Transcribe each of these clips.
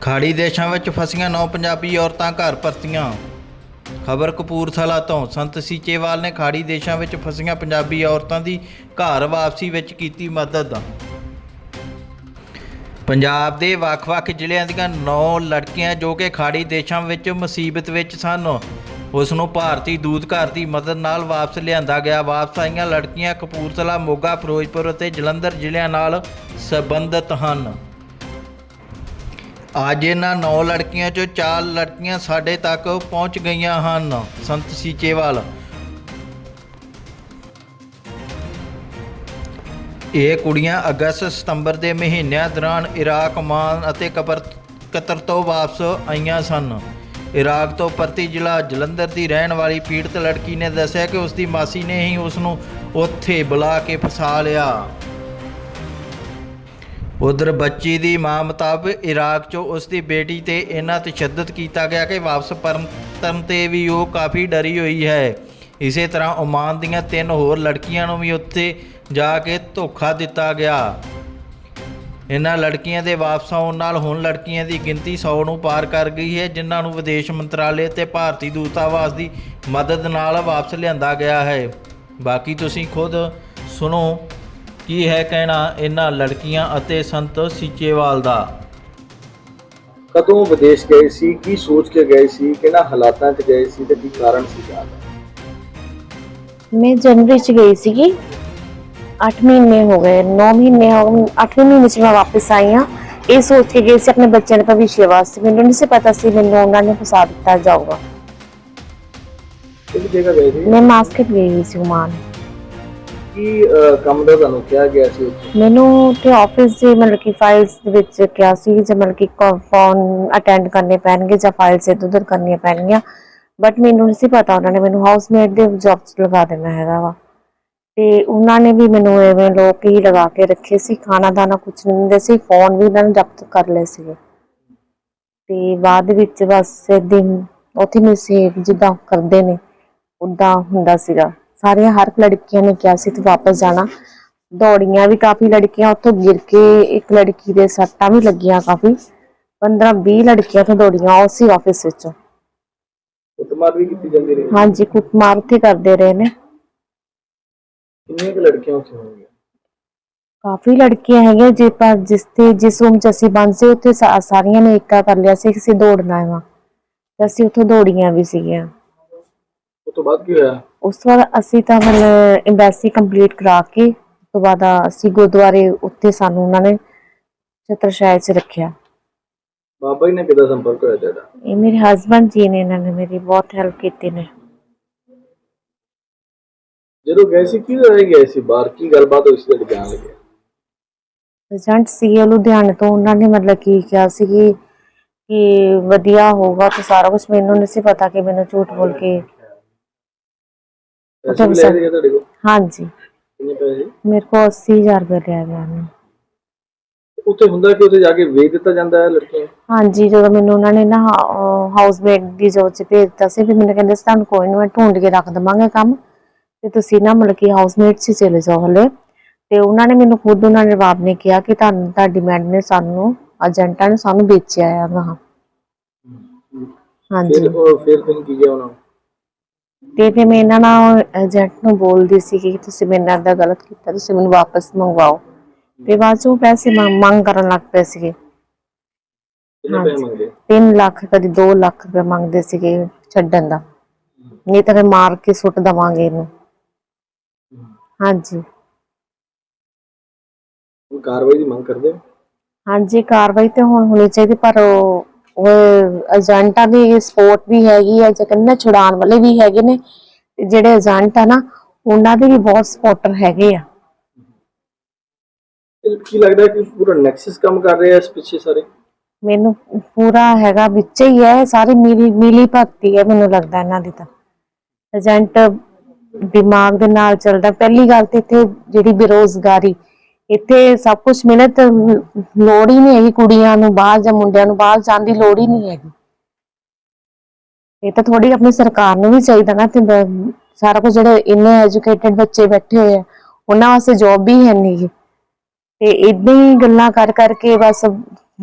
ਖਾੜੀ ਦੇਸ਼ਾਂ ਵਿੱਚ ਫਸੀਆਂ ਨੌ ਪੰਜਾਬੀ ਔਰਤਾਂ ਘਰ ਪਰਤੀਆਂ। ਖਬਰ ਕਪੂਰਥਲਾ ਤੋਂ, ਸੰਤ ਸੀਚੇਵਾਲ ਨੇ ਖਾੜੀ ਦੇਸ਼ਾਂ ਵਿੱਚ ਫਸੀਆਂ ਪੰਜਾਬੀ ਔਰਤਾਂ ਦੀ ਘਰ ਵਾਪਸੀ ਵਿੱਚ ਕੀਤੀ ਮਦਦ। ਪੰਜਾਬ ਦੇ ਵੱਖ-ਵੱਖ ਜ਼ਿਲ੍ਹਿਆਂ ਦੀਆਂ 9 ਲੜਕੀਆਂ ਜੋ ਕਿ ਖਾੜੀ ਦੇਸ਼ਾਂ ਵਿੱਚ ਮੁਸੀਬਤ ਵਿੱਚ ਸਨ ਉਸ ਨੂੰ ਭਾਰਤੀ ਦੂਤ ਘਰ ਦੀ ਮਦਦ ਨਾਲ ਵਾਪਸ ਲਿਆਂਦਾ ਗਿਆ। ਵਾਪਸ ਆਈਆਂ ਲੜਕੀਆਂ ਕਪੂਰਥਲਾ, ਮੋਗਾ, ਫਿਰੋਜ਼ਪੁਰ ਅਤੇ ਜਲੰਧਰ ਜ਼ਿਲ੍ਹਿਆਂ ਨਾਲ ਸੰਬੰਧਿਤ ਹਨ। ਅੱਜ ਇਹਨਾਂ 9 ਲੜਕੀਆਂ ਚੋਂ 4 ਲੜਕੀਆਂ ਸਾਡੇ ਤੱਕ ਪਹੁੰਚ ਗਈਆਂ ਹਨ। ਸੰਤ ਸੀਚੇਵਾਲ। ਇਹ ਕੁੜੀਆਂ ਅਗਸਤ ਸਤੰਬਰ ਦੇ ਮਹੀਨਿਆਂ ਦੌਰਾਨ ਇਰਾਕ, ਮਾਨ ਅਤੇ ਕਬਰ, ਕਤਰ ਤੋਂ ਵਾਪਸ ਆਈਆਂ ਸਨ। ਇਰਾਕ ਤੋਂ ਪ੍ਰਤੀ ਜ਼ਿਲ੍ਹਾ ਜਲੰਧਰ ਦੀ ਰਹਿਣ ਵਾਲੀ ਪੀੜਤ ਲੜਕੀ ਨੇ ਦੱਸਿਆ ਕਿ ਉਸ ਦੀ ਮਾਸੀ ਨੇ ਹੀ ਉਸ ਨੂੰ ਉੱਥੇ ਬੁਲਾ ਕੇ ਫਸਾ ਲਿਆ। ਉਧਰ ਬੱਚੀ ਦੀ ਮਾਂ ਮੁਤਾਬਕ ਇਰਾਕ 'ਚੋਂ ਉਸ ਦੀ ਬੇਟੀ ਤੇ ਇੰਨਾ ਤਸ਼ੱਦਦ ਕੀਤਾ ਗਿਆ ਕਿ ਵਾਪਸ ਪਰਤਣ ਤੇ ਵੀ ਉਹ ਕਾਫੀ ਡਰੀ ਹੋਈ ਹੈ। ਇਸੇ ਤਰ੍ਹਾਂ ਓਮਾਨ ਦੀਆਂ ਤਿੰਨ ਹੋਰ ਲੜਕੀਆਂ ਨੂੰ ਵੀ ਉੱਥੇ ਜਾ ਕੇ ਧੋਖਾ ਦਿੱਤਾ ਗਿਆ। ਇਹਨਾਂ ਲੜਕੀਆਂ ਦੇ ਵਾਪਸ ਆਉਣ ਨਾਲ ਹੁਣ ਲੜਕੀਆਂ ਦੀ ਗਿਣਤੀ 100 ਨੂੰ ਪਾਰ ਕਰ ਗਈ ਹੈ, ਜਿਨ੍ਹਾਂ ਨੂੰ ਵਿਦੇਸ਼ ਮੰਤਰਾਲੇ ਤੇ ਭਾਰਤੀ ਦੂਤਾਵਾਸ ਦੀ ਮਦਦ ਨਾਲ ਵਾਪਸ ਲਿਆਂਦਾ ਗਿਆ ਹੈ। ਬਾਕੀ ਤੁਸੀਂ ਖੁਦ ਸੁਣੋ। ਕੀ ਹੈ ਕਹਿਣਾ ਇਹਨਾਂ ਲੜਕੀਆਂ ਅਤੇ ਸੰਤ ਸੀਚੇਵਾਲ ਦਾ? ਕਦੋਂ ਵਿਦੇਸ਼ ਗਏ ਸੀ? ਕੀ ਸੋਚ ਕੇ ਗਏ ਸੀ? ਕਿਹਨਾਂ ਹਾਲਾਤਾਂ 'ਚ ਗਏ ਸੀ ਤੇ ਕੀ ਕਾਰਨ ਸੀ ਜਾਣ ਦਾ ਮੈਂ ਜਨਵਰੀ ਚ ਗਈ ਸੀਗੀ। 8 ਮਹੀਨੇ ਹੋ ਗਏ 9 ਮਹੀਨੇ ਹੋ ਗਏ 8ਵੇਂ ਮਹੀਨੇ ਚ ਮੈਂ ਵਾਪਸ ਆਈ ਹਾਂ। ਇਹ ਸੋਚ ਕੇ ਗਈ ਸੀ ਆਪਣੇ ਬੱਚਿਆਂ ਦੇ ਭਵਿੱਖ ਵਾਸਤੇ। ਮੈਨੂੰ ਨਹੀਂ ਸੀ ਪਤਾ ਸੀ ਮੈਨੂੰ ਉਹਨਾਂ ਨੇ ਫਸਾ ਦਿੱਤਾ ਜਾਊਗਾ। ਕਿਹੜੀ ਜਗ੍ਹਾ ਗਏ ਸੀ? ਮੈਂ ਮਾਸਕਟ ਗਈ ਹੋਈ ਸੀ ਉਮਾਨ। ਕੀ ਅਹ, ਕੰਮ ਦਾ ਤੁਹਾਨੂੰ ਕਿਹਾ ਗਿਆ ਸੀ ਉੱਥੇ? ਮੈਨੂੰ ਤੇ ਆਫਿਸ ਦੇ ਮਤਲਬ ਕਿ ਫਾਈਲਸ ਦੇ ਵਿੱਚ ਕਿਹਾ ਸੀ ਜੇ ਮਤਲਬ ਕਿ ਫੋਨ ਅਟੈਂਡ ਕਰਨੇ ਪੈਣਗੇ ਜਾਂ ਫਾਈਲਸ ਇੱਧਰ ਉੱਧਰ ਕਰਨੀਆਂ ਪੈਣਗੀਆਂ। ਬਟ ਮੈਨੂੰ ਨਹੀਂ ਸੀ ਪਤਾ ਉਹਨਾਂ ਨੇ ਮੈਨੂੰ ਹਾਊਸਮੇਟ ਦੇ ਜੌਬ 'ਚ ਲਗਾ ਦੇਣਾ ਹੈਗਾ ਵਾ। ਤੇ ਉਹਨਾਂ ਨੇ ਵੀ ਮੈਨੂੰ ਐਵੇਂ ਲੋਕ ਹੀ ਲਗਾ ਕੇ ਰੱਖੇ ਸੀ ਖਾਣਾ ਦਾਣਾ ਕੁਝ ਨਹੀਂ ਦਿੰਦੇ ਸੀ ਫੋਨ ਵੀ ਉਹਨਾਂ ਨੇ ਜ਼ਬਤ ਕਰ ਲਏ ਸੀਗੇ। ਤੇ ਬਾਅਦ ਵਿੱਚ ਬਸ ਦਿਨ ਉੱਥੇ ਨਹੀਂ ਜਿੱਦਾਂ ਕਰਦੇ ਨੇ ਉਦਾਂ ਹੁੰਦਾ ਸੀਗਾ। ਸਾਰੀਆਂ ਹਰ ਇੱਕ ਲੜਕੀਆਂ ਨੇ ਕਿਹਾ ਸੀ ਤੂੰ ਵਾਪਸ ਜਾਣਾ। ਦੌੜੀਆਂ ਵੀ ਕਾਫੀ ਲੜਕੀਆਂ ਉੱਥੋਂ ਗਿਰ ਕੇ ਇੱਕ ਲੜਕੀ ਦੇ ਸੱਟਾਂ ਵੀ ਲੱਗੀਆਂ ਕਾਫੀ। 15 20 ਲੜਕੀਆਂ ਤੋਂ ਦੌੜੀਆਂ ਉਸੇ ਆਫਿਸ ਵਿੱਚੋਂ। ਕੁੱਟਮਾਰ ਵੀ ਕੀਤੀ ਜਾਂਦੀ ਰਹੀ। ਹਾਂਜੀ ਕੁੱਟਮਾਰ ਉੱਥੇ ਕਰਦੇ ਰਹੇ ਨੇ। ਕਿੰਨੀਆਂ ਕੁ ਲੜਕੀਆਂ ਉੱਥੇ ਹੋਣਗੀਆਂ? ਕਾਫੀ ਲੜਕੀਆਂ ਹੈਗੀਆਂ ਜੇ ਪਰ ਜਿਸ ਤੇ ਜਿਸ ਰੂਮ ਚ ਅਸੀਂ ਬੰਦ ਸੀ ਉੱਥੇ ਸਾ- ਸਾਰੀਆਂ ਨੇ ਇੱਕਾ ਕਰ ਲਿਆ ਸੀ ਕਿ ਅਸੀਂ ਦੌੜਨਾ ਹੈ ਤੇ ਅਸੀਂ ਉੱਥੇ ਦੌੜੀਆਂ ਵੀ ਸੀਗੀਆਂ। ਉਸ ਤੋਂ ਬਾਅਦ ਕੀ ਹੋਇਆ? ਉਸ ਤੋਂ ਬਾਅਦ ਅਸੀਂ ਤਾਂ ਮਤਲਬ ਐਮਬੈਸੀ ਕੰਪਲੀਟ ਕਰਾ ਕੇ ਉਸ ਤੋਂ ਬਾਅਦ ਅਸੀਂ ਗੁਰਦੁਆਰੇ ਉੱਤੇ ਸਾਨੂੰ ਉਹਨਾਂ ਨੇ ਛਤਰਸ਼ਾਇ ਚ ਰੱਖਿਆ। ਬਾਬਾ ਜੀ ਨੇ ਕਿਦਾਂ ਸੰਪਰਕ ਹੋਇਆ ਤੁਹਾਡਾ? ਇਹ ਮੇਰੇ ਹਸਬੰਡ ਜੀ ਨੇ ਇਹਨਾਂ ਨੇ ਮੇਰੀ ਬਹੁਤ ਹੈਲਪ ਕੀਤੀ ਨੇ। ਜਦੋਂ ਗਏ ਸੀ ਕੀ ਰਹਿ ਗਏ ਸੀ ਬਾਹਰ ਕੀ ਗੱਲਬਾਤ ਹੋਈ ਸੀ ਤੁਹਾਡੇ ਜਾਣ ਲੱਗੇ? ਏਜੰਟ ਸੀਗੇ ਲੁਧਿਆਣੇ ਤੋਂ ਉਹਨਾਂ ਨੇ ਮਤਲਬ ਕੀ ਕਿਹਾ ਸੀ ਕਿ ਕਿ ਵਧੀਆ ਹੋਊਗਾ ਤੇ ਸਾਰਾ ਕੁਝ ਮੈਨੂੰ ਨਹੀਂ ਸੀ ਪਤਾ ਕਿ ਮੈਨੂੰ ਝੂਠ ਬੋਲ ਕੇ ਪੈਸੇ ਵੀ ਲੈ ਗਏ ਤੁਹਾਡੇ ਕੋਲ। ਹਾਂਜੀ। ਕਿੰਨੇ ਪੈਸੇ? ਮੇਰੇ ਕੋਲ 80000 ਰੁਪਏ ਲਿਆ ਗਿਆ ਨੇ ਉੱਥੇ ਹੁੰਦਾ ਕਿ ਉੱਥੇ ਜਾ ਕੇ ਵੇਚ ਦਿੱਤਾ ਜਾਂਦਾ ਹੈ ਲੜਕੀਆਂ ਨੂੰ? ਹਾਂਜੀ ਜਦੋਂ ਮੈਨੂੰ ਉਹਨਾਂ ਨੇ ਨਾ ਹਾਊਸਮੇਟ ਦੀ ਜੋਬ 'ਚ ਭੇਜ ਦਿੱਤਾ ਸੀ ਫਿਰ ਮੈਨੂੰ ਕਹਿੰਦੇ ਸੀ ਤੁਹਾਨੂੰ ਕੋਈ ਨਹੀਂ ਮੈਂ ਢੂੰਡ ਕੇ ਰੱਖ ਦਵਾਂਗੇ ਕੰਮ। ਤੇ ਤੁਸੀਂ ਨਾ ਮਤਲਬ ਕਿ ਹਾਊਸਮੇਟ 'ਚ ਹੀ ਚਲੇ ਜਾਓ ਹਲੇ। ਤੇ ਉਹਨਾਂ ਨੇ ਮੈਨੂੰ ਖੁਦ ਉਹਨਾਂ ਨੇ ਜਵਾਬ ਨੇ ਕਿਹਾ ਕਿ ਤੁਹਾਨੂੰ ਤੁਹਾਡੀ ਮੈਡਮ ਨੇ ਸਾਨੂੰ ਏਜੰਟਾਂ ਨੇ ਸਾਨੂੰ ਵੇਚਿਆ ਆ ਗਾਹਾਂ ਹਾਂਜੀ। ਫਿਰ ਉਹ ਫਿਰ ਤੁਸੀਂ ਕੀ ਕਿਹਾ ਉਹਨਾਂ ਨੂੰ? ਤੇ ਫਿਰ ਮੈਂ ਇਹਨਾਂ ਨਾਲ ਏਜੰਟ ਨੂੰ ਬੋਲਦੀ ਸੀ ਕਿ ਤੁਸੀਂ ਮੇਰੇ ਨਾਲ ਏਦਾਂ ਗਲਤ ਕੀਤਾ ਤੁਸੀਂ ਮੈਨੂੰ ਵਾਪਸ ਮੰਗਵਾਓ। ਤੇ ਬਾਅਦ 'ਚ ਪੈਸੇ ਮੰਗ ਕਰਨ ਲੱਗ ਪਏ ਸੀਗੇ। 3 ਲੱਖ ਕਦੀ 2 ਲੱਖ ਰੁਪਏ ਮੰਗਦੇ ਸੀਗੇ ਛੱਡਣ ਦਾ। ਨਹੀਂ ਤਾਂ ਮਾਰ ਕੇ ਸੁੱਟ ਦਵਾਂਗੇ ਇਹਨੂੰ। ਹਾਂਜੀ। ਕਾਰਵਾਈ ਦੀ ਮੰਗ ਕਰਦੇ ਹਾਂਜੀ ਕਾਰਵਾਈ ਤੇ ਹੁਣ ਹੋਣੀ ਚਾਹੀਦੀ ਪਰ ਉਹ ਏਜੰਟਾਂ ਦੀ ਸਪੋਰਟ ਵੀ ਹੈਗੀ ਹੈ ਜਕੰਨਾ ਛੁਡਾਉਣ ਵਾਲੇ ਵੀ ਹੈਗੇ ਨੇ ਜਿਹੜੇ ਏਜੰਟ ਆ ਨਾ ਉਹਨਾਂ ਦੇ ਵੀ ਬਹੁਤ ਸਪੋਰਟਰ ਹੈਗੇ ਆ। ਕੀ ਲੱਗਦਾ ਕਿ ਪੂਰਾ ਨੈਕਸਸ ਕੰਮ ਕਰ ਰਿਹਾ ਇਸ ਪਿੱਛੇ ਸਾਰੇ? ਮੈਨੂੰ ਪੂਰਾ ਹੈਗਾ ਵਿੱਚ ਹੀ ਹੈ ਸਾਰੀ ਮਿਲੀ ਮਿਲੀ ਭਗਤੀ ਹੈ ਮੈਨੂੰ ਲੱਗਦਾ ਇਹਨਾਂ ਦੀ ਤਾਂ। ਏਜੰਟ ਦਿਮਾਗ ਦੇ ਨਾਲ ਚੱਲਦਾ ਪਹਿਲੀ ਗੱਲ ਤੇ ਇੱਥੇ ਜਿਹੜੀ ਬੇਰੋਜ਼ਗਾਰੀ ਇੱਥੇ ਸਭ ਕੁਝ ਮਿਲੇ ਤੇ ਲੋੜ ਹੀ ਨਹੀਂ ਹੈਗੀ ਕੁੜੀਆਂ ਨੂੰ ਬਾਹਰ ਜਾਂ ਮੁੰਡਿਆਂ ਨੂੰ, ਬਾਹਰ ਜਾਣ ਦੀ ਲੋੜ ਹੀ ਨਹੀਂ ਹੈਗੀ। ਇਹ ਤਾਂ ਥੋੜੀ ਆਪਣੀ ਸਰਕਾਰ ਨੂੰ ਵੀ ਚਾਹੀਦਾ ਨਾ ਤੇ ਸਾਰਾ ਕੁਝ ਜਿਹੜੇ ਇੰਨੇ ਐਜੂਕੇਟਿਡ ਬੱਚੇ ਬੈਠੇ ਹੋਏ ਆ, ਉਹਨਾਂ ਵਾਸਤੇ ਜੌਬ ਵੀ ਹੈ ਨਹੀਂ ਤੇ ਇਦਾਂ ਹੀ ਗੱਲਾਂ ਕਰ ਕਰਕੇ ਬਸ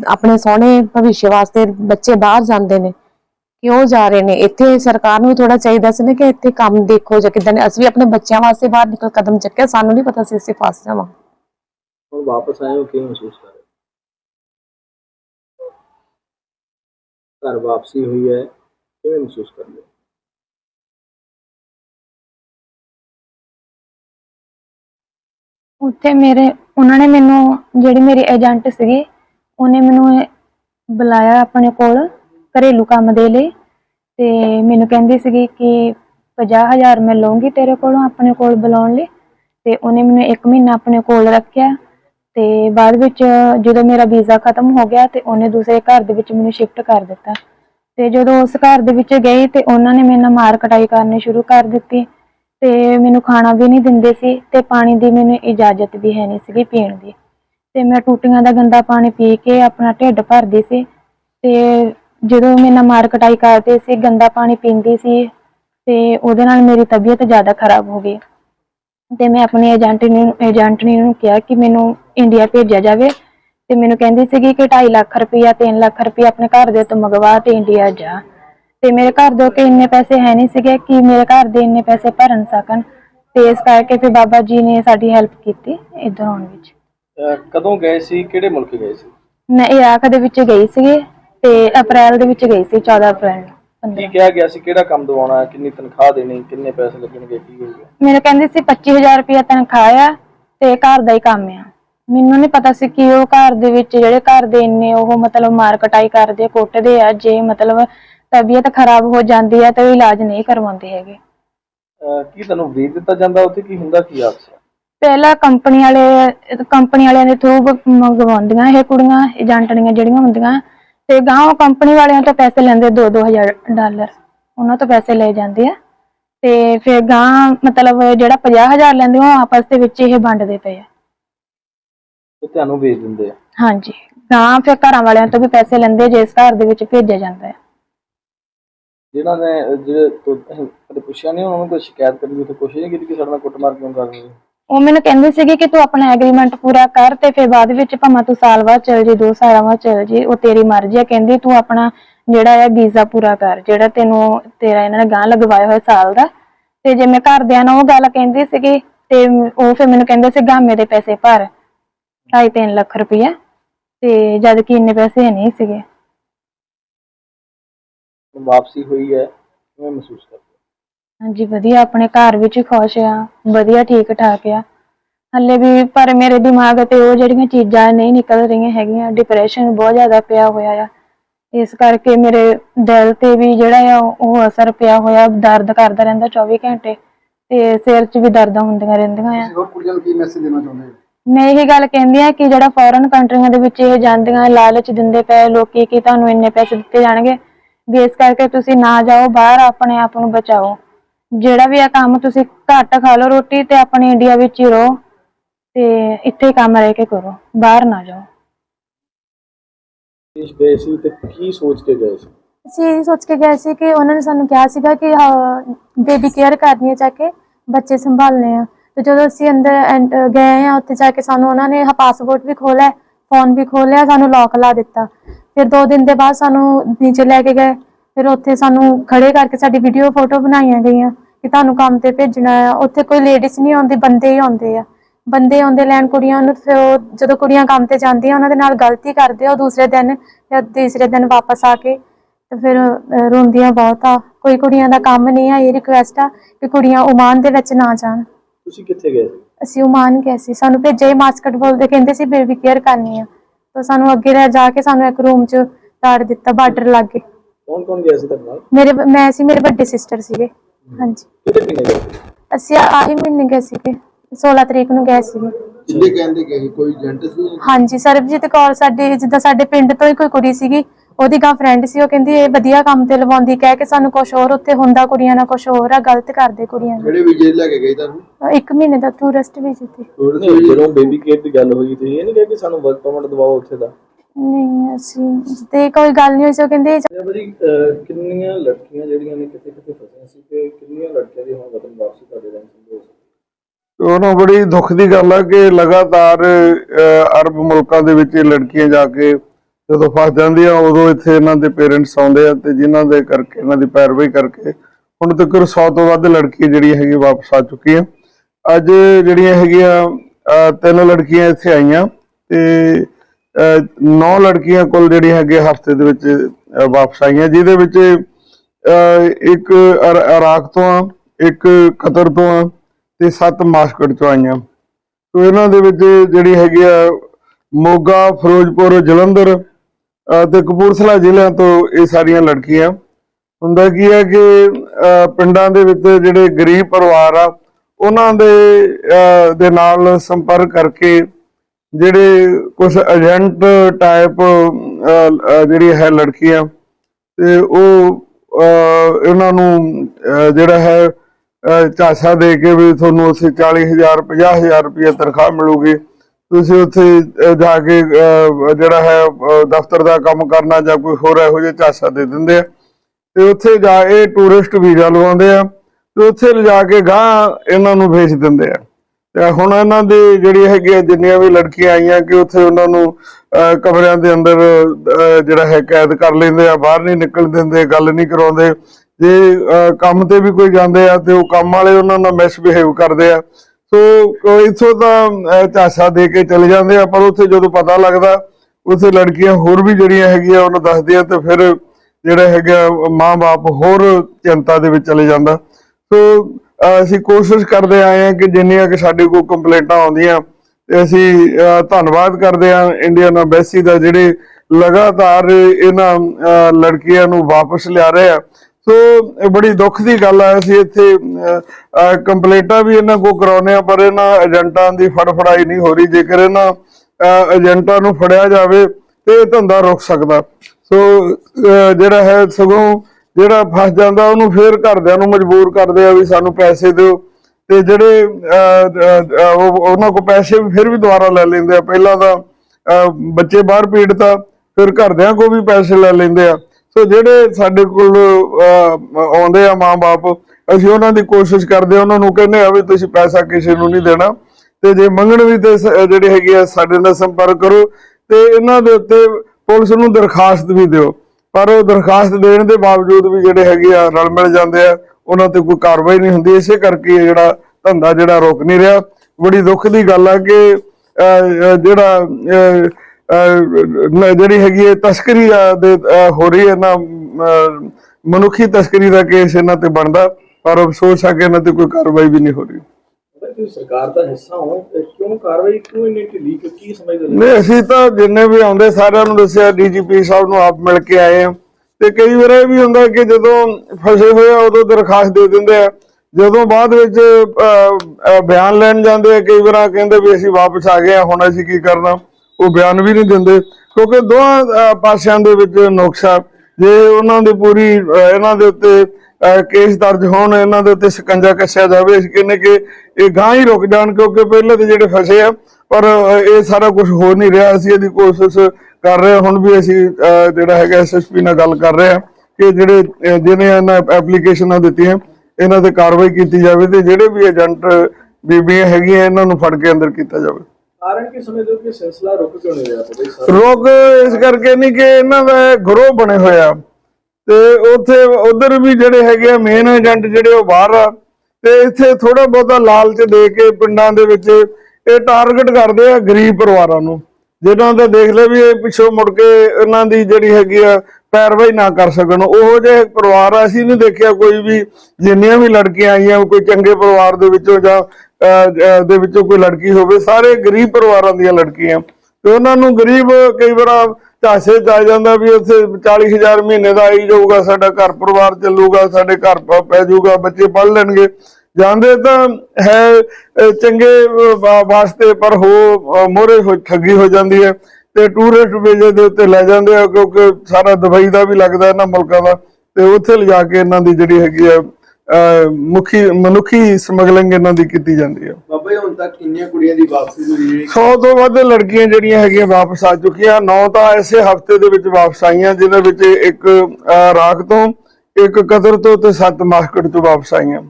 ਆਪਣੇ ਸੋਹਣੇ ਭਵਿੱਖ ਵਾਸਤੇ ਬੱਚੇ ਬਾਹਰ ਜਾਂਦੇ ਨੇ, ਕਿਉਂ ਜਾ ਰਹੇ ਨੇ? ਇੱਥੇ ਸਰਕਾਰ ਨੂੰ ਵੀ ਥੋੜਾ ਚਾਹੀਦਾ ਸੀ ਨਾ ਕਿ ਇੱਥੇ ਕੰਮ ਦੇਖੋ ਜਾਂ ਕਿਦਾਂ ਅਸੀਂ ਵੀ ਆਪਣੇ ਬੱਚਿਆਂ ਵਾਸਤੇ ਬਾਹਰ ਨਿਕਲ ਕਦਮ ਚੱਕਿਆ, ਸਾਨੂੰ ਨਹੀਂ ਪਤਾ ਸੀ ਅਸੀਂ ਫਸ ਜਾਵਾਂ ਹੁਣ ਵਾਪਸ ਆਏ ਹੋ ਕਿਵੇਂ ਮਹਿਸੂਸ ਕਰ ਰਹੇ ਹੋ? ਘਰ ਵਾਪਸੀ ਹੋਈ ਹੈ, ਕਿਵੇਂ ਮਹਿਸੂਸ ਕਰ ਰਹੇ ਹੋ? ਉੱਥੇ ਮੇਰੇ, ਉਹਨਾਂ ਨੇ ਮੈਨੂੰ, ਜਿਹੜੀ ਮੇਰੀ ਏਜੰਟ ਸੀਗੀ, ਉਹਨੇ ਮੈਨੂੰ ਇਹ ਬੁਲਾਇਆ ਆਪਣੇ ਕੋਲ ਘਰੇਲੂ ਕੰਮ ਦੇ ਲਈ ਤੇ ਮੈਨੂੰ ਕਹਿੰਦੀ ਸੀਗੀ ਕਿ 50000 ਮੈਂ ਲਵਾਂਗੀ ਤੇਰੇ ਕੋਲੋਂ ਆਪਣੇ ਕੋਲ ਬੁਲਾਉਣ ਲਈ ਤੇ ਉਹਨੇ ਮੈਨੂੰ 1 ਮਹੀਨਾ ਆਪਣੇ ਕੋਲ ਰੱਖਿਆ। ਤੇ ਬਾਅਦ ਵਿੱਚ ਜਦੋਂ ਮੇਰਾ ਵੀਜ਼ਾ ਖਤਮ ਹੋ ਗਿਆ ਤੇ ਉਹਨੇ ਦੂਸਰੇ ਘਰ ਦੇ ਵਿੱਚ ਮੈਨੂੰ ਸ਼ਿਫਟ ਕਰ ਦਿੱਤਾ। ਤੇ ਜਦੋਂ ਉਸ ਘਰ ਦੇ ਵਿੱਚ ਗਈ ਤੇ ਉਹਨਾਂ ਨੇ ਮੇਰੇ ਨਾਲ ਮਾਰ ਕਟਾਈ ਕਰਨੀ ਸ਼ੁਰੂ ਕਰ ਦਿੱਤੀ ਤੇ ਮੈਨੂੰ ਖਾਣਾ ਵੀ ਨਹੀਂ ਦਿੰਦੇ ਸੀ ਤੇ ਪਾਣੀ ਦੀ ਮੈਨੂੰ ਇਜਾਜ਼ਤ ਵੀ ਹੈ ਨਹੀਂ ਸੀਗੀ ਪੀਣ ਦੀ। ਤੇ ਮੈਂ ਟੂਟੀਆਂ ਦਾ ਗੰਦਾ ਪਾਣੀ ਪੀ ਕੇ ਆਪਣਾ ਢਿੱਡ ਭਰਦੀ ਸੀ ਤੇ ਜਦੋਂ ਮੇਰੇ ਨਾਲ ਮਾਰ ਕਟਾਈ ਕਰਦੇ ਸੀ, ਗੰਦਾ ਪਾਣੀ ਪੀਂਦੀ ਸੀ ਤੇ ਉਹਦੇ ਨਾਲ ਮੇਰੀ ਤਬੀਅਤ ਜ਼ਿਆਦਾ ਖਰਾਬ ਹੋ ਗਈ। ਤੇ ਮੈਂ ਆਪਣੀ ਏਜੰਟ ਨੂੰ ਏਜੰਟ ਨੂੰ ਕਿਹਾ ਕਿ ਮੈਨੂੰ ਇੰਡੀਆ ਭੇਜਿਆ ਜਾਵੇ ਤੇ ਮੈਨੂੰ ਕਹਿੰਦੀ ਸੀਗੀ ਕਿ 2.5 ਲੱਖ ਰੁਪਇਆ 3 ਲੱਖ ਰੁਪਇਆ ਆਪਣੇ ਘਰ ਦੇ ਤੋਂ ਮੰਗਵਾ ਤੇ ਇੰਡੀਆ ਜਾ। ਤੇ ਮੇਰੇ ਘਰ ਦੇ ਕੇ ਇੰਨੇ ਪੈਸੇ ਹੈ ਨਹੀਂ ਸੀਗੇ ਕਿ ਮੇਰੇ ਘਰ ਦੇ ਇੰਨੇ ਪੈਸੇ ਭਰਨ ਸਕਣ। ਤੇ ਇਸ ਕਰਕੇ ਫਿਰ ਬਾਬਾ ਜੀ ਨੇ ਸਾਡੀ ਹੈਲਪ ਕੀਤੀ ਇੱਧਰ ਆਉਣ ਵਿੱਚ। ਅਹ ਕਦੋਂ ਗਏ ਸੀ? ਕਿਹੜੇ ਮੁਲਕ ਗਏ ਸੀ? ਮੈਂ ਇਰਾਕ ਦੇ ਵਿੱਚ ਗਈ ਸੀਗੀ ਤੇ ਅਪ੍ਰੈਲ ਦੇ ਵਿੱਚ ਗਈ ਸੀ 14 ਅਪ੍ਰੈਲ ਨੂੰ। ਕੀ 15 ਕਿਹਾ ਗਿਆ ਸੀ? ਕਿਹੜਾ ਕੰਮ ਦਵਾਉਣਾ? ਹੈ ਕਿੰਨੀ ਤਨਖਾਹ ਦੇਣੀ? ਕਿੰਨੇ ਪੈਸੇ ਲੱਗਣਗੇ? ਕੀ ਹੋਊਗਾ? ਮੈਨੂੰ ਕਹਿੰਦੇ ਸੀ 25000 ਰੁਪਇਆ ਤਨਖਾਹ ਆ ਤੇ ਘਰ ਦਾ ਹੀ ਕੰਮ ਆ। ਮੈਨੂੰ ਨਹੀਂ ਪਤਾ ਸੀ ਕਿ ਉਹ ਘਰ ਦੇ ਵਿੱਚ ਜਿਹੜੇ ਘਰ ਦੇ ਇੰਨੇ ਉਹ ਮਤਲਬ ਮਾਰ ਕਟਾਈ ਕਰਦੇ ਕੁੱਟਦੇ ਆ ਜੇ ਮਤਲਬ ਤਬੀਅਤ ਖਰਾਬ ਹੋ ਜਾਂਦੀ ਹੈ ਤਾਂ ਉਹ ਇਲਾਜ ਨਹੀਂ ਕਰਵਾਉਂਦੇ ਹੈਗੇ। ਅਹ ਕੀ ਤੁਹਾਨੂੰ ਵੀਜ਼ ਦਿੱਤਾ ਜਾਂਦਾ ਉੱਥੇ? ਕੀ ਹੁੰਦਾ? ਕੀ ਆਪਸ ਪਹਿਲਾਂ ਕੰਪਨੀ ਵਾਲੇ ਕੰਪਨੀ ਵਾਲਿਆਂ ਦੇ ਥਰੂ ਮੰਗਵਾਉਂਦੀਆਂ ਇਹ ਕੁੜੀਆਂ ਏਜੰਟਣੀਆਂ ਜਿਹੜੀਆਂ ਹੁੰਦੀਆਂ। ਤੇ ਗਾਂ ਉਹ ਕੰਪਨੀ ਵਾਲਿਆਂ ਤੋਂ ਪੈਸੇ ਲੈਂਦੇ 2-2000 ਡਾਲਰ। ਉਹਨਾਂ ਤੋਂ ਪੈਸੇ ਲਏ ਜਾਂਦੇ ਆ। ਤੇ ਫਿਰ ਗਾਂ ਮਤਲਬ ਜਿਹੜਾ 50000 ਲੈਂਦੇ ਉਹ ਆਪਸ ਦੇ ਵਿੱਚ ਇਹ ਵੰਡਦੇ ਪਏ ਆ। ਤੇ ਤੁਹਾਨੂੰ ਵੇਚ ਦਿੰਦੇ ਆ। ਹਾਂਜੀ। ਗਾਂ ਫਿਰ ਘਰਾਂ ਵਾਲਿਆਂ ਤੋਂ ਵੀ ਪੈਸੇ ਲੈਂਦੇ ਜਿਸ ਘਰ ਦੇ ਵਿੱਚ ਭੇਜਿਆ ਜਾਂਦਾ ਹੈ ਜਿਨ੍ਹਾਂ ਨੇ ਜਿਹੜੇ ਤੋਂ ਪੁੱਛਿਆ ਨਹੀਂ ਉਹਨਾਂ ਨੂੰ ਕੋਈ ਸ਼ਿਕਾਇਤ ਕਰਨੀ ਉੱਥੇ ਕੋਸ਼ਿਸ਼ ਨਹੀਂ ਕੀਤੀ ਕਿ ਸਾਡੇ ਨਾਲ ਕੁੱਟਮਾਰ ਕਿਉਂ ਕਰ ਰਹੇ ਹੋ? ਉਹ ਮੈਨੂੰ ਕਹਿੰਦੇ ਸੀਗੇ ਕਿ ਤੂੰ ਆਪਣਾ ਐਗਰੀਮੈਂਟ ਪੂਰਾ ਕਰ ਤੇ ਫਿਰ ਬਾਅਦ ਵਿੱਚ ਭਾਵੇਂ ਤੂੰ ਸਾਲ ਬਾਅਦ ਚਲ ਜੇ ਦੋ ਸਾਲਾਂ ਬਾਅਦ ਚਲ ਜੇ ਉਹ ਤੇਰੀ ਮਰਜ਼ੀ ਹੈ ਕਹਿੰਦੀ ਤੂੰ ਆਪਣਾ ਜਿਹੜਾ ਹੈ ਵੀਜ਼ਾ ਪੂਰਾ ਕਰ, ਜਿਹੜਾ ਤੈਨੂੰ ਤੇਰਾ ਇਹਨਾਂ ਨੇ ਗਾਂ ਲਗਵਾਇਆ ਹੋਇਆ ਸਾਲ ਦਾ। ਤੇ ਜੇ ਮੈਂ ਘਰਦਿਆਂ ਨਾਲ ਉਹ ਗੱਲ ਕਹਿੰਦੀ ਸੀਗੀ ਤੇ ਉਹ ਫਿਰ ਮੈਨੂੰ ਕਹਿੰਦੇ ਸੀ ਗਾਮੇ ਦੇ ਪੈਸੇ ਭਰ, ਢਾਈ ਤਿੰਨ ਲੱਖ ਰੁਪਇਆ ਤੇ ਜਦ ਕਿ ਇੰਨੇ ਪੈਸੇ ਨਹੀਂ ਸੀਗੇ। ਵਾਪਸੀ ਹੋਈ ਹੈ, ਕਿਵੇਂ ਮਹਿਸੂਸ ਕਰਦੇ? ਹਾਂਜੀ ਵਧੀਆ ਆਪਣੇ ਘਰ ਵਿੱਚ ਹੀ ਖੁਸ਼ ਆ ਵਧੀਆ ਠੀਕ ਠਾਕ ਆ। ਹੱਲੇ ਵੀ ਪਰ ਮੇਰੇ ਦਿਮਾਗ ਤੇ ਉਹ ਜਿਹੜੀਆਂ ਚੀਜ਼ਾਂ ਨਹੀਂ ਨਿਕਲ ਰਹੀਆਂ ਹੈਗੀਆਂ ਡਿਪਰੈਸ਼ਨ ਬਹੁਤ ਜ਼ਿਆਦਾ ਪਿਆ ਹੋਇਆ ਆ। ਇਸ ਕਰਕੇ ਮੇਰੇ ਦਿਲ ਤੇ ਵੀ ਜਿਹੜਾ ਆ ਉਹ ਅਸਰ ਪਿਆ ਹੋਇਆ ਦਰਦ ਕਰਦਾ ਰਹਿੰਦਾ 24 ਘੰਟੇ ਤੇ ਸਿਰ 'ਚ ਵੀ ਦਰਦਾਂ ਹੁੰਦੀਆਂ ਰਹਿੰਦੀਆਂ ਆ। ਹੋਰ ਕੁੜੀਆਂ ਨੂੰ ਕੀ ਮੈਸੇਜ ਦੇਣਾ ਚਾਹੁੰਦੇ ਹੋ? ਮੈਂ ਇਹ ਗੱਲ ਕਹਿੰਦੀ ਆ ਕਿ ਜਿਹੜਾ ਫੋਰਨ ਕੰਟਰੀਆਂ ਦੇ ਵਿੱਚ ਇਹ ਜਾਂਦੀਆਂ ਲਾਲਚ ਦਿੰਦੇ ਪਏ ਲੋਕੀ ਕਿ ਤੁਹਾਨੂੰ ਇੰਨੇ ਪੈਸੇ ਦਿੱਤੇ ਜਾਣਗੇ ਵੀ ਇਸ ਕਰਕੇ ਤੁਸੀਂ ਨਾ ਜਾਓ ਬਾਹਰ ਆਪਣੇ ਆਪ ਨੂੰ ਬਚਾਓ। ਜਿਹੜਾ ਵੀ ਆ ਕੰਮ ਤੁਸੀਂ ਘੱਟ ਖਾ ਲਓ ਰੋਟੀ ਤੇ ਆਪਣੇ ਇੰਡੀਆ ਵਿੱਚ ਹੀ ਰਹੋ ਤੇ ਇੱਥੇ ਹੀ ਕੰਮ ਰਹਿ ਕੇ ਕਰੋ ਬਾਹਰ ਨਾ ਜਾਓ। ਦੇਸ਼ ਗਏ ਸੀ ਤੇ ਕੀ ਸੋਚ ਕੇ ਗਏ ਸੀ? ਅਸੀਂ ਇਹ ਸੋਚ ਕੇ ਗਏ ਸੀ ਕਿ ਉਹਨਾਂ ਨੇ ਸਾਨੂੰ ਕਿਹਾ ਸੀਗਾ ਕਿ ਬੇਬੀ ਕੇਅਰ ਕਰਨੀ ਹੈ ਜਾ ਕੇ ਬੱਚੇ ਸੰਭਾਲਣੇ ਆ। ਤੇ ਜਦੋਂ ਅਸੀਂ ਅੰਦਰ ਐਂਟ- ਗਏ ਆ ਉੱਥੇ ਜਾ ਕੇ ਸਾਨੂੰ ਉਹਨਾਂ ਨੇ ਪਾਸਪੋਰਟ ਵੀ ਖੋਲਿਆ ਫੋਨ ਵੀ ਖੋਲਿਆ ਸਾਨੂੰ ਲੌਕ ਲਾ ਦਿੱਤਾ। ਫਿਰ ਦੋ ਦਿਨ ਦੇ ਬਾਅਦ ਸਾਨੂੰ ਨੀਚੇ ਲੈ ਕੇ ਗਏ। ਫਿਰ ਉੱਥੇ ਸਾਨੂੰ ਖੜੇ ਕਰਕੇ ਸਾਡੀ ਵੀਡੀਓ ਫੋਟੋ ਬਣਾਈਆਂ ਗਈਆਂ ਕਿ ਤੁਹਾਨੂੰ ਕੰਮ ਤੇ ਭੇਜਣਾ ਆ ਉੱਥੇ ਕੋਈ ਲੇਡੀਜ਼ ਨਹੀਂ ਆਉਂਦੀ ਬੰਦੇ ਹੀ ਆਉਂਦੇ ਆ। ਬੰਦੇ ਆਉਂਦੇ ਲੈਣ ਕੁੜੀਆਂ ਨੂੰ ਫਿਰ ਜਦੋਂ ਕੁੜੀਆਂ ਕੰਮ ਤੇ ਜਾਂਦੀਆਂ ਉਹਨਾਂ ਦੇ ਨਾਲ ਗਲਤੀ ਕਰਦੇ ਆ ਉਹ ਦੂਸਰੇ ਦਿਨ ਜਾਂ ਤੀਸਰੇ ਦਿਨ ਵਾਪਸ ਆ ਕੇ ਤੇ ਫਿਰ ਰੋਂਦੀਆਂ ਬਹੁਤ ਆ। ਕੋਈ ਕੁੜੀਆਂ ਦਾ ਕੰਮ ਨਹੀਂ ਆ ਇਹ ਰਿਕੁਐਸਟ ਆ ਕਿ ਕੁੜੀਆਂ ਉਮਾਨ ਦੇ ਵਿੱਚ ਨਾ ਜਾਣ। ਤੁਸੀਂ ਕਿੱਥੇ ਗਏ? ਅਸੀਂ ਉਮਾਨ ਗਏ ਸੀ। ਸਾਨੂੰ ਭੇਜਿਆ ਹੀ ਮਾਸਕਟਬਾਲ ਦੇ ਕਹਿੰਦੇ ਸੀ ਬੇਬੀ ਕੇਅਰ ਕਰਨੀ ਆ। ਤਾਂ ਸਾਨੂੰ ਅੱਗੇ ਰਹਿ ਜਾ ਕੇ ਸਾਨੂੰ ਇੱਕ ਰੂਮ 'ਚ ਤਾੜ ਦਿੱਤਾ ਬਾਰਡਰ ਲੱਗੇ। ਕੌਣ ਕੌਣ ਗਿਆ ਸੀ ਤੁਹਾਡੇ ਨਾਲ? ਮੇਰੇ ਮੈਂ ਸੀ ਮੇਰੇ ਵੱਡੇ ਸਿਸਟਰ ਸੀਗੇ। ਹਾਂਜੀ। ਕਿਹੜੇ ਮਹੀਨੇ ਗਏ ਅਸੀਂ ਆ- ਆਹੀ ਮਹੀਨੇ ਗਏ ਸੀਗੇ। 16 ਤਰੀਕ ਨੂੰ ਗਏ ਸੀਗੇ। ਕਿੰਨੇ ਕਹਿੰਦੇ ਗਏ ਕੋਈ ਏਜੰਟ ਸੀ? ਹਾਂਜੀ ਸਰਬਜੀਤ ਕੌਰ ਸਾਡੇ ਜਿੱਦਾਂ ਸਾਡੇ ਪਿੰਡ ਤੋਂ ਹੀ ਕੋਈ ਕੁੜੀ ਸੀਗੀ ਉਹਦੀ ਗਾ ਫਰੈਂਡ ਸੀ ਉਹ ਕਹਿੰਦੀ ਇਹ ਵਧੀਆ ਕੰਮ ਤੇ ਲਵਾਉਂਦੀ ਕਹਿ ਕੇ ਸਾਨੂੰ ਕੁਝ ਹੋਰ ਉੱਥੇ ਹੁੰਦਾ ਕੁੜੀਆਂ ਨਾਲ ਕੁਝ ਹੋਰ ਆ ਗਲਤ ਕਰਦੇ ਕੁੜੀਆਂ ਕਿਹੜੇ ਵੀਜ਼ੇ ਲੈ ਕੇ ਗਏ ਤੁਹਾਨੂੰ? ਨੂੰ ਇੱਕ ਮਹੀਨੇ ਦਾ ਟੂਰਿਸਟ ਵੀ ਸੀ। ਹੋਰ ਨਹੀਂ ਜਦੋਂ ਬੇਬੀ ਕੇਅਰ ਦੀ ਗੱਲ ਹੋਈ ਤੁਸੀਂ ਇਹ ਨਹੀਂ ਕਿਹਾ ਕਿ ਸਾਨੂੰ ਵਰਕ ਪਰਮਿਟ ਦਵਾਓ ਉੱਥੇ ਦਾ? ਨਹੀਂ ਅਸੀਂ ਤੇ ਕੋਈ ਗੱਲ ਨਹੀਂ ਹੋਈ ਸੀ ਉਹ ਕਹਿੰਦੇ ਅੱਛਾ ਭਾਜੀ ਕਿੰਨੀਆਂ ਲੜਕੀਆਂ ਜਿਹੜੀਆਂ ਨੇ ਕਿਤੇ ਕਿਤੇ ਫਸੀਆਂ ਸੀ ਤੇ ਕਿੰਨੀਆਂ ਲੜਕੀਆਂ ਦੀ ਹੁਣ ਵਤਨ ਵਾਪਸੀ ਤੁਹਾਡੇ ਰਹਿਣ ਸੰਭਵ ਸੀ ਉਹਨਾਂ ਬੜੀ ਦੁੱਖ ਦੀ ਗੱਲ ਹੈ ਕਿ ਲਗਾਤਾਰ ਅਹ, ਅਰਬ ਮੁਲਕਾਂ ਦੇ ਵਿੱਚ ਇਹ ਲੜਕੀਆਂ ਜਾ ਕੇ ਜਦੋਂ ਫਸ ਜਾਂਦੀਆਂ ਉਦੋਂ ਇੱਥੇ ਇਹਨਾਂ ਦੇ ਪੇਰੈਂਟਸ ਆਉਂਦੇ ਆ ਤੇ ਜਿਨ੍ਹਾਂ ਦੇ ਕਰਕੇ ਇਹਨਾਂ ਦੀ ਪੈਰਵਾਈ ਕਰਕੇ ਹੁਣ ਤੱਕ 100 ਤੋਂ ਵੱਧ ਲੜਕੀ ਜਿਹੜੀ ਹੈਗੀ ਵਾਪਸ ਆ ਚੁੱਕੀ ਆ ਅੱਜ ਜਿਹੜੀਆਂ ਹੈਗੀਆਂ ਅਹ, ਤਿੰਨ ਲੜਕੀਆਂ ਇੱਥੇ ਆਈਆਂ ਤੇ ਨੌ ਲੜਕੀਆਂ ਕੋਲ ਜਿਹੜੀਆਂ ਹੈਗੇ ਹਫ਼ਤੇ ਦੇ ਵਿੱਚ ਵਾਪਸ ਆਈਆਂ ਜਿਹਦੇ ਵਿੱਚ ਇੱਕ ਇਰ- ਇਰਾਕ ਤੋਂ ਆ ਇੱਕ ਕਤਰ ਤੋਂ ਆ ਤੇ ਸੱਤ ਮਾਸਕਟ ਤੋਂ ਆਈਆਂ। ਤੋ ਇਹਨਾਂ ਦੇ ਵਿੱਚ ਜਿਹੜੀ ਹੈਗੀ ਆ ਮੋਗਾ ਫਿਰੋਜ਼ਪੁਰ ਜਲੰਧਰ ਅਹ, ਤੇ ਕਪੂਰਥਲਾ ਜ਼ਿਲ੍ਹਿਆਂ ਤੋਂ ਇਹ ਸਾਰੀਆਂ ਲੜਕੀਆਂ। ਹੁੰਦਾ ਕੀ ਹੈ ਕਿ ਪਿੰਡਾਂ ਦੇ ਵਿੱਚ ਜਿਹੜੇ ਗਰੀਬ ਪਰਿਵਾਰ ਆ ਉਹਨਾਂ ਦੇ ਦੇ ਨਾਲ ਸੰਪਰਕ ਕਰਕੇ ਜਿਹੜੇ ਕੁਝ ਏਜੰਟ ਟਾਈਪ ਜਿਹੜੀ ਹੈ ਲੜਕੀਆਂ, ਤੇ ਉਹ ਇਹਨਾਂ ਨੂੰ ਜਿਹੜਾ ਹੈ ਝਾਸਾ ਦੇ ਕੇ ਵੀ ਤੁਹਾਨੂੰ ਉੱਥੇ 40000 50000 ਰੁਪਏ ਤਨਖਾਹ ਮਿਲੂਗੀ। ਤੁਸੀਂ ਉੱਥੇ ਜਾ ਕੇ ਜਿਹੜਾ ਹੈ ਦਫ਼ਤਰ ਦਾ ਕੰਮ ਕਰਨਾ ਜਾਂ ਕੋਈ ਹੋਰ ਇਹੋ ਜਿਹੇ ਝਾਸਾ ਦੇ ਦਿੰਦੇ ਆ। ਤੇ ਉੱਥੇ ਜਾ ਇਹ ਟੂਰਿਸਟ ਵੀਜ਼ਾ ਲਵਾਉਂਦੇ ਆ ਤੇ ਉੱਥੇ ਲਿਜਾ ਕੇ ਗਾਂ ਇਹਨਾਂ ਨੂੰ ਵੇਚ ਦਿੰਦੇ ਆ। ਤੇ ਹੁਣ ਇਹਨਾਂ ਦੇ ਜਿਹੜੀ ਹੈਗੀ ਆ ਜਿੰਨੀਆਂ ਵੀ ਲੜਕੀਆਂ ਆਈਆਂ ਕਿ ਉੱਥੇ ਉਹਨਾਂ ਨੂੰ ਕਮਰਿਆਂ ਦੇ ਅੰਦਰ ਜਿਹੜਾ ਹੈ ਕੈਦ ਕਰ ਲੈਂਦੇ ਆ ਬਾਹਰ ਨਹੀਂ ਨਿਕਲ ਦਿੰਦੇ ਗੱਲ ਨਹੀਂ ਕਰਾਉਂਦੇ। ਜੇ ਕੰਮ ਤੇ ਵੀ ਕੋਈ ਜਾਂਦੇ ਆ ਤੇ ਉਹ ਕੰਮ ਵਾਲੇ ਉਹਨਾਂ ਨਾਲ ਮਿਸਬਿਹੇਵ ਕਰਦੇ ਆ। ਸੋ ਅਹ, ਇੱਥੋਂ ਤਾਂ ਅਹ, ਝਾਂਸਾ ਦੇ ਕੇ ਚਲੇ ਜਾਂਦੇ ਆ ਪਰ ਉੱਥੇ ਜਦੋਂ ਪਤਾ ਲੱਗਦਾ ਉੱਥੇ ਲੜਕੀਆਂ ਹੋਰ ਵੀ ਜਿਹੜੀਆਂ ਹੈਗੀਆਂ ਉਹਨੂੰ ਦੱਸਦੀਆਂ ਤੇ ਫਿਰ ਜਿਹੜਾ ਹੈਗਾ ਮਾਂ-ਬਾਪ ਹੋਰ ਚਿੰਤਾ ਦੇ ਵਿੱਚ ਚਲੇ ਜਾਂਦਾ। ਸੋ ਅਸੀਂ ਕੋਸ਼ਿਸ਼ ਕਰਦੇ ਆਏ ਹਾਂ ਕਿ ਜਿੰਨੀਆਂ ਕਿ ਸਾਡੇ ਕੋਲ ਕੰਪਲੇਂਟਾਂ ਆਉਂਦੀਆਂ, ਤੇ ਅਸੀਂ ਧੰਨਵਾਦ ਕਰਦੇ ਹਾਂ ਇੰਡੀਅਨ ਐਮਬੈਸੀ ਦਾ ਜਿਹੜੇ ਲਗਾਤਾਰ ਇਹਨਾਂ ਲੜਕੀਆਂ ਨੂੰ ਵਾਪਸ ਲਿਆ ਰਹੇ ਆ। ਸੋ, ਇਹ ਬੜੀ ਦੁੱਖ ਦੀ ਗੱਲ ਆ, ਅਸੀਂ ਇੱਥੇ ਕੰਪਲੇਂਟਾਂ ਵੀ ਇਹਨਾਂ ਕੋ ਕਰਾਉਨੇ ਆ ਪਰ ਇਹਨਾਂ ਏਜੰਟਾਂ ਦੀ ਫੜਫੜਾਈ ਨਹੀਂ ਹੋ ਰਹੀ। ਜੇਕਰ ਇਹਨਾਂ ਏਜੰਟਾਂ ਨੂੰ ਫੜਿਆ ਜਾਵੇ, ਤੇ ਧੰਦਾ ਰੁਕ ਸਕਦਾ। ਸੋ ਜਿਹੜਾ ਹੈ ਸਗੋਂ ਜਿਹੜਾ ਫਸ ਜਾਂਦਾ ਉਹਨੂੰ ਫੇਰ ਘਰਦਿਆਂ ਨੂੰ ਮਜਬੂਰ ਕਰਦੇ ਆ ਵੀ ਸਾਨੂੰ ਪੈਸੇ ਦਿਓ। ਤੇ ਜਿਹੜੇ ਉਹਨਾਂ ਕੋ ਪੈਸੇ ਫਿਰ ਵੀ ਦੁਬਾਰਾ ਲੈ ਲੈਂਦੇ ਆ। ਪਹਿਲਾਂ ਤਾਂ ਬੱਚੇ ਬਾਹਰ ਪੀੜਤ ਆ ਫਿਰ ਘਰਦਿਆਂ ਕੋ ਵੀ ਪੈਸੇ ਲੈ ਲੈਂਦੇ ਆ। ਸੋ ਜਿਹੜੇ ਸਾਡੇ ਕੋਲ ਆਉਂਦੇ ਆ ਮਾਂ-ਬਾਪ, ਅਸੀਂ ਉਹਨਾਂ ਦੀ ਕੋਸ਼ਿਸ਼ ਕਰਦੇ ਆ, ਉਹਨਾਂ ਨੂੰ ਕਹਿੰਦੇ ਆ ਵੀ ਤੁਸੀਂ ਪੈਸਾ ਕਿਸੇ ਨੂੰ ਨਹੀਂ ਦੇਣਾ। ਤੇ ਜੇ ਮੰਗਣ ਵੀ ਤੇ ਸ- ਜਿਹੜੇ ਹੈਗੇ ਆ, ਸਾਡੇ ਨਾਲ ਸੰਪਰਕ ਕਰੋ। ਤੇ ਇਹਨਾਂ ਦੇ ਉੱਤੇ ਪੁਲਿਸ ਨੂੰ ਦਰਖਾਸਤ ਵੀ ਦਿਓ। ਪਰ ਉਹ ਦਰਖਾਸਤ ਦੇਣ ਦੇ ਬਾਵਜੂਦ ਵੀ ਜਿਹੜੇ ਹੈਗੇ ਆ ਰਲ ਮਿਲ ਜਾਂਦੇ ਆ, ਉਹਨਾਂ ਤੇ ਕੋਈ ਕਾਰਵਾਈ ਨਹੀਂ ਹੁੰਦੀ। ਇਸੇ ਕਰਕੇ ਇਹ ਜਿਹੜਾ ਧੰਦਾ ਜਿਹੜਾ ਰੁਕ ਨਹੀਂ ਰਿਹਾ। ਬੜੀ ਦੁੱਖ ਦੀ ਗੱਲ ਆ ਕਿ ਜਿਹੜਾ ਜਿਹੜੀ ਹੈਗੀ ਹੈ ਤਸਕਰੀ ਆ ਦੇ ਹੋ ਰਹੀ ਹੈ ਨਾ ਮਨੁੱਖੀ ਤਸਕਰੀ ਦਾ ਕੇਸ ਇਹਨਾਂ ਤੇ ਬਣਦਾ। ਪਰ ਅਫਸੋਸ ਆ ਕਿ ਇਹਨਾਂ ਤੇ ਕੋਈ ਕਾਰਵਾਈ ਵੀ ਨਹੀਂ ਹੋ ਰਹੀ। ਤੁਸੀਂ ਸਰਕਾਰ ਦਾ ਹਿੱਸਾ ਹੋ ਤੇ ਕਿਉਂ ਕਾਰਵਾਈ, ਕਿਉਂ ਇੰਨੀ ਢਿੱਲੀ, ਕਿ ਕੀ ਸਮਝਦੇ ਨਹੀਂ, ਅਸੀਂ ਤਾਂ ਜਿੰਨੇ ਵੀ ਆਉਂਦੇ, ਸਾਰਿਆਂ ਨੂੰ ਦੱਸਿਆ, ਡੀਜੀਪੀ ਸਾਹਿਬ ਨੂੰ ਆਪ ਮਿਲ ਕੇ ਆਏ ਆ। ਤੇ ਕਈ ਵਾਰ ਇਹ ਵੀ ਹੁੰਦਾ ਕਿ ਜਦੋਂ ਫਸੇ ਹੋਏ ਆ, ਉਦੋਂ ਦਰਖਾਸਤ ਦੇ ਦਿੰਦੇ ਆ। ਜਦੋਂ ਬਾਅਦ ਵਿੱਚ ਬਿਆਨ ਲੈਣ ਜਾਂਦੇ ਆ, ਕਈ ਵਾਰ ਕਹਿੰਦੇ ਵੀ ਅਸੀਂ ਵਾਪਸ ਆ ਗਏ ਆ, ਹੁਣ ਅਸੀਂ ਕੀ ਕਰਨਾ? ਉਹ ਬਿਆਨ ਵੀ ਨਹੀਂ ਦਿੰਦੇ। ਕਿਉਂਕਿ ਦੋਹਾਂ ਪਾਸਿਆਂ ਦੇ ਵਿੱਚ ਨੁਕਸਾ ਜੇ ਉਹਨਾਂ ਦੀ ਪੂਰੀ ਇਹਨਾਂ ਦੇ ਉੱਤੇ ਕੇਸ ਦਰਜ ਹੋਣ ਇਹਨਾਂ ਦੇ ਉੱਤੇ ਸ਼ਿਕੰਜਾ ਕੱਸਿਆ ਜਾਵੇ ਅਸੀਂ ਕਹਿੰਦੇ ਕਿ ਇਹ ਗਾਂ ਹੀ ਰੁਕ ਜਾਣ ਕਿਉਂਕਿ ਪਹਿਲੇ ਤੇ ਜਿਹੜੇ ਫਸੇ ਆ ਪਰ ਇਹ ਸਾਰਾ ਕੁਝ ਹੋ ਨਹੀਂ ਰਿਹਾ ਅਸੀਂ ਇਹਦੀ ਕੋਸ਼ਿਸ਼ ਕਰ ਰਹੇ ਹੁਣ ਵੀ ਅਸੀਂ ਜਿਹੜਾ ਹੈਗਾ ਐਸਐਸਪੀ ਨਾਲ ਗੱਲ ਕਰ ਰਹੇ ਹਾਂ ਕਿ ਜਿਹੜੇ ਜਿਹਨੇ ਇਹਨਾਂ ਐਪਲੀਕੇਸ਼ਨਾਂ ਦਿੱਤੀਆਂ ਇਹਨਾਂ ਤੇ ਕਾਰਵਾਈ ਕੀਤੀ ਜਾਵੇ ਤੇ ਜਿਹੜੇ ਵੀ ਏਜੰਟ ਬੀਬੀਆਂ ਹੈਗੀਆਂ ਇਹਨਾਂ ਨੂੰ ਫੜ ਕੇ ਅੰਦਰ ਕੀਤਾ ਜਾਵੇ। ਕਾਰਨ ਕੀ ਸਮਝਦੇ ਹੋ ਕਿ ਸਿਲਸਿਲਾ ਰੁਕ ਕਿਉਂ ਨਹੀਂ ਰਿਹਾ? ਰੋਗ ਇਸ ਕਰਕੇ ਨਹੀਂ ਕਿ ਇਹਨਾਂ ਦਾ ਗਰੋਹ ਬਣੇ ਹੋਇਆ ਤੇ ਉੱਥੇ ਉਧਰ ਵੀ ਜਿਹੜੇ ਹੈਗੇ ਆ ਮੇਨ ਏਜੰਟ ਜਿਹੜੇ ਉਹ ਬਾਹਰ ਆ। ਤੇ ਇੱਥੇ ਥੋੜਾ ਬਹੁਤਾ ਲਾਲਚ ਦੇ ਕੇ ਪਿੰਡਾਂ ਦੇ ਵਿੱਚ ਇਹ ਟਾਰਗੇਟ ਕਰਦੇ ਆ ਗਰੀਬ ਪਰਿਵਾਰਾਂ ਨੂੰ। ਜਿਹਨਾਂ ਦਾ ਦੇਖ ਲੈ ਵੀ ਇਹ ਪਿੱਛੋਂ ਮੁੜ ਕੇ ਇਹਨਾਂ ਦੀ ਜਿਹੜੀ ਹੈਗੀ ਆ ਪੈਰਵਾਈ ਨਾ ਕਰ ਸਕਣ। ਉਹੋ ਜਿਹੇ ਪਰਿਵਾਰ ਆ, ਅਸੀਂ ਨਹੀਂ ਦੇਖਿਆ ਕੋਈ ਵੀ ਜਿੰਨੀਆਂ ਵੀ ਲੜਕੀਆਂ ਆਈਆਂ ਕੋਈ ਚੰਗੇ ਪਰਿਵਾਰ ਦੇ ਵਿੱਚੋਂ ਜਾਂ ਦੇ ਵਿੱਚੋਂ ਕੋਈ ਲੜਕੀ ਹੋਵੇ ਸਾਰੇ ਗਰੀਬ ਪਰਿਵਾਰਾਂ ਦੀਆਂ ਲੜਕੀਆਂ। ਤੇ ਉਹਨਾਂ ਨੂੰ ਗਰੀਬ ਕਈ ਵਾਰ ਝਾਂਸੇ ਚ ਆ ਜਾਂਦਾ ਵੀ ਉੱਥੇ 40000 ਮਹੀਨੇ ਦਾ ਆਈ ਜਾਊਗਾ, ਸਾਡਾ ਘਰ ਪਰਿਵਾਰ ਚੱਲੂਗਾ, ਸਾਡੇ ਘਰ ਪੈ ਜਾਊਗਾ, ਬੱਚੇ ਪੜ੍ਹ ਲੈਣਗੇ। ਜਾਂਦੇ ਤਾਂ ਹੈ ਚੰਗੇ ਵਾਸਤੇ, ਪਰ ਹੋ ਮੋਰੇ ਹੋ, ਠੱਗੀ ਹੋ ਜਾਂਦੀ ਹੈ ਤੇ ਟੂਰਿਸਟ ਵੀਜ਼ੇ ਦੇ ਉੱਤੇ ਲੈ ਜਾਂਦੇ ਆ, ਕਿਉਂਕਿ ਸਾਰਾ ਦੁਬਈ ਦਾ ਵੀ ਲੱਗਦਾ, ਇਹਨਾਂ ਮੁਲਕਾਂ ਦਾ, ਤੇ ਉੱਥੇ ਲਿਜਾ ਕੇ ਇਹਨਾਂ ਦੀ ਜਿਹੜੀ ਹੈਗੀ ਆ ਮੁਖੀ ਮਨੁੱਖੀ ਸਮਗਲਿੰਗ ਇਹਨਾਂ ਦੀ ਕੀਤੀ ਜਾਂਦੀ ਹੈ ਬਾਬਾ ਜੀ ਹੁਣ ਤੱਕ ਕਿੰਨੀਆਂ ਕੁੜੀਆਂ ਦੀ ਵਾਪਸੀ ਹੋਈ ਹੈ 100 ਤੋਂ ਵੱਧ ਲੜਕੀਆਂ ਜਿਹੜੀਆਂ ਹੈਗੀਆਂ ਵਾਪਸ ਆ ਚੁੱਕੀਆਂ। ਨੌ ਤਾਂ ਐਸੇ ਹਫ਼ਤੇ ਦੇ ਵਿੱਚ ਵਾਪਸ ਆਈਆਂ ਜਿਨ੍ਹਾਂ ਵਿੱਚ ਇੱਕ ਰਾਗ ਤੋਂ ਇੱਕ ਕਤਰ ਤੋਂ ਤੇ ਸੱਤ ਮਾਸਕਟ ਤੋਂ ਵਾਪਸ ਆਈਆਂ।